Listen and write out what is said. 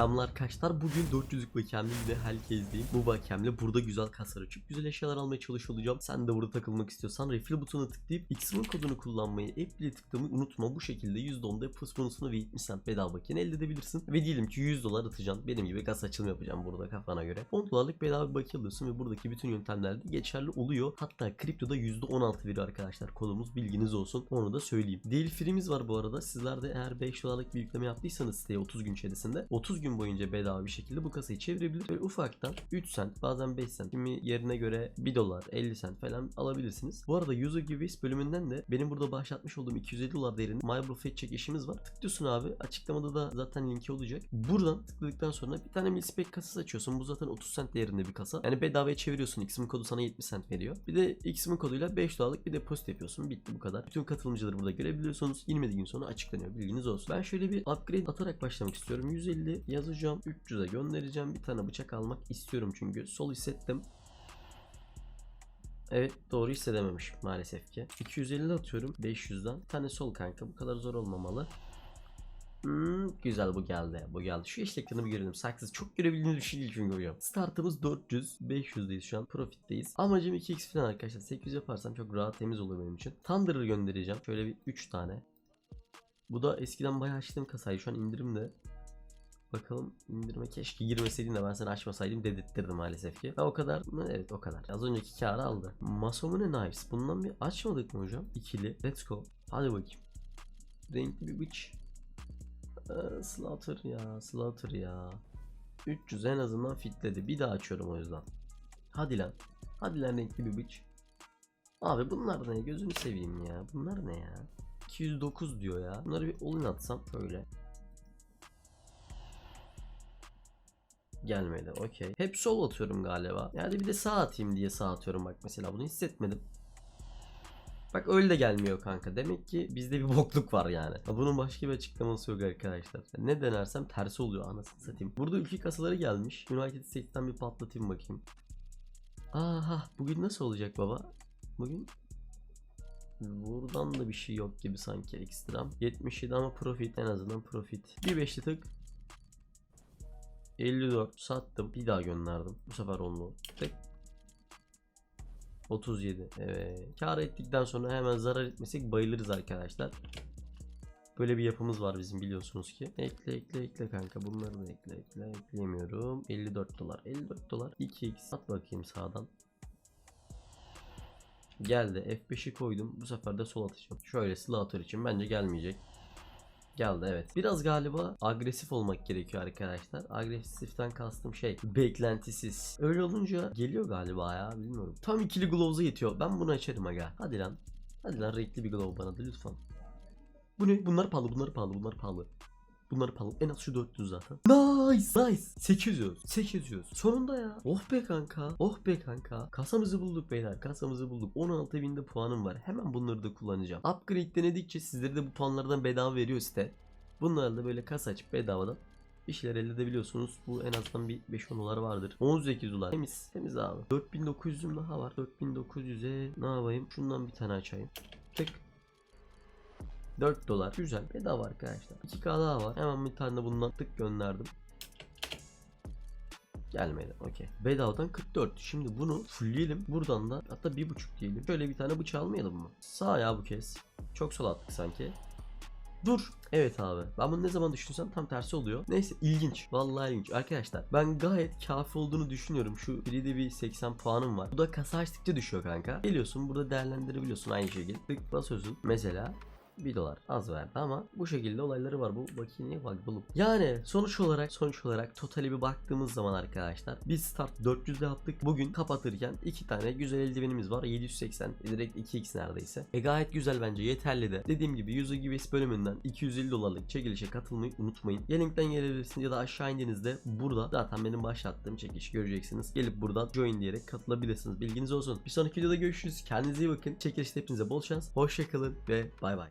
Selamlar arkadaşlar. Bugün 400'lük bakiyemle yine herkesteyim. Bu bakiyemle burada güzel kasar açıp güzel eşyalar almaya çalışıyor. Sen de burada takılmak istiyorsan refill butonuna tıklayıp X'min kodunu kullanmayı, app ile tıklamayı unutma. Bu şekilde %10'da plus bonusunu ve 70 cent bedava bakiyeni elde edebilirsin. Ve diyelim ki 100 dolar atacaksın. Benim gibi kas açılım yapacağım burada kafana göre. 10 dolarlık bedava bir bakiye alıyorsun ve buradaki bütün yöntemlerde geçerli oluyor. Hatta kriptoda %16 veriyor arkadaşlar kodumuz. Bilginiz olsun. Onu da söyleyeyim. Daily free'miz var bu arada. Sizler de eğer 5 dolarlık bir yükleme yaptıysanız siteye 30 gün içerisinde 30 gün boyunca bedava bir şekilde bu kasayı çevirebilir. Böyle ufaktan 3 cent bazen 5 cent kimi yerine göre 1 dolar 50 cent falan alabilirsiniz. Bu arada user giveaways bölümünden de benim burada başlatmış olduğum 250 dolar değerinde MyBro Fetch Check işimiz var. Tıklıyorsun abi. Açıklamada da zaten linki olacak. Buradan tıkladıktan sonra bir tane milspec kasası açıyorsun. Bu zaten 30 cent değerinde bir kasa. Yani bedavaya çeviriyorsun. X'min kodu sana 70 cent veriyor. Bir de X'min koduyla 5 dolarlık bir depozit yapıyorsun. Bitti bu kadar. Bütün katılımcıları burada görebiliyorsunuz. 27 gün sonra açıklanıyor. Bilginiz olsun. Ben şöyle bir upgrade atarak başlamak istiyorum. 150 yazacağım. 300'e göndereceğim. Bir tane bıçak almak istiyorum çünkü. Sol hissettim. Evet doğru hissedememiş maalesef ki. 250 atıyorum 500'den. Bir tane sol kanka bu kadar zor olmamalı. Hmm, güzel bu geldi. Bu geldi. Şu eş ekranı bir görelim. Saksız çok görebildiğiniz bir şey değil çünkü hocam. Startımız 400. 500'deyiz şu an. Profitteyiz. Amacım 2x falan arkadaşlar. 800 yaparsam çok rahat temiz olur benim için. Thunder'ı göndereceğim. Şöyle bir 3 tane. Bu da eskiden bayağı açtığım kasaydı. Şu an indirimde. Bakalım indirme keşke girmeseydin de ben seni açmasaydım dedirttirdim maalesef ki. Ha o kadar mı? Evet o kadar. Az önceki karı aldı. Masomune Knives. Bundan bir açmadık mı hocam? İkili. Let's go. Hadi bakayım. Renkli bir bıç. Ee, Slaughter ya. Slaughter ya. 300 en azından fitledi. Bir daha açıyorum o yüzden. Hadi lan. Hadi lan renkli bir bıç. Abi bunlar ne? Gözünü seveyim ya. Bunlar ne ya? 209 diyor ya. Bunları bir olin atsam şöyle. Gelmedi okey. Hep sol atıyorum galiba. Yani bir de sağ atayım diye sağ atıyorum bak mesela bunu hissetmedim. Bak öyle de gelmiyor kanka. Demek ki bizde bir bokluk var yani. Bunun başka bir açıklaması yok arkadaşlar. Ne denersem tersi oluyor anasını satayım. Burada ülke kasaları gelmiş. United States'ten bir patlatayım bakayım. Aha bugün nasıl olacak baba? Bugün Buradan da bir şey yok gibi sanki ekstrem. 77 ama profit en azından profit. Bir beşli tık 54 sattım. Bir daha gönderdim. Bu sefer onu. Tek 37. Evet. Kar ettikten sonra hemen zarar etmesek bayılırız arkadaşlar. Böyle bir yapımız var bizim biliyorsunuz ki. Ekle ekle ekle kanka. Bunları da ekle ekle. Ekleyemiyorum. 54 dolar. 54 dolar. 2x. At bakayım sağdan. Geldi. F5'i koydum. Bu sefer de sol atacağım. Şöyle slaughter için bence gelmeyecek. Geldi evet. Biraz galiba agresif olmak gerekiyor arkadaşlar. Agresiften kastım şey beklentisiz. Öyle olunca geliyor galiba ya bilmiyorum. Tam ikili gloves'a yetiyor. Ben bunu açarım aga. Hadi lan. Hadi lan renkli bir glove bana da lütfen. Bu ne? Bunlar pahalı, bunlar pahalı, bunlar pahalı. Bunlar pahalı. En az şu 400 zaten. Nice, nice. 800. 800. Sonunda ya. Oh be kanka. Oh be kanka. Kasamızı bulduk beyler. Kasamızı bulduk. 16.000'de puanım var. Hemen bunları da kullanacağım. Upgrade denedikçe sizlere de bu puanlardan bedava veriyor site. Bunlarla da böyle kasa açıp bedavadan bir şeyler elde edebiliyorsunuz. Bu en azından bir 5-10 dolar vardır. 18 dolar. Temiz. Temiz abi. 4900'üm daha var. 4900'e ne yapayım? Şundan bir tane açayım. Tık. 4 dolar. Güzel. Bedava arkadaşlar. 2K daha var. Hemen bir tane bundan tık gönderdim. Gelmedi. Okey. Bedavadan 44. Şimdi bunu fullleyelim. Buradan da hatta 1.5 diyelim. Şöyle bir tane bıçağı almayalım mı? Sağ ya bu kez. Çok sol attık sanki. Dur. Evet abi. Ben bunu ne zaman düşünsem tam tersi oluyor. Neyse ilginç. Vallahi ilginç. Arkadaşlar ben gayet kafi olduğunu düşünüyorum. Şu biride bir 80 puanım var. Bu da kasa açtıkça düşüyor kanka. Geliyorsun burada değerlendirebiliyorsun aynı şekilde. Tık basıyorsun. Mesela 1 dolar az verdi ama bu şekilde olayları var. Bu niye bak bulup. Yani sonuç olarak sonuç olarak totale bir baktığımız zaman arkadaşlar biz start 400'de yaptık. Bugün kapatırken iki tane güzel eldivenimiz var. 780 direkt 2x neredeyse. E gayet güzel bence yeterli de. Dediğim gibi user giveaways bölümünden 250 dolarlık çekilişe katılmayı unutmayın. Ya linkten gelebilirsiniz ya da aşağı indiğinizde burada zaten benim başlattığım çekilişi göreceksiniz. Gelip buradan join diyerek katılabilirsiniz. Bilginiz olsun. Bir sonraki videoda görüşürüz. Kendinize iyi bakın. Çekilişte hepinize bol şans. Hoşçakalın ve bay bay.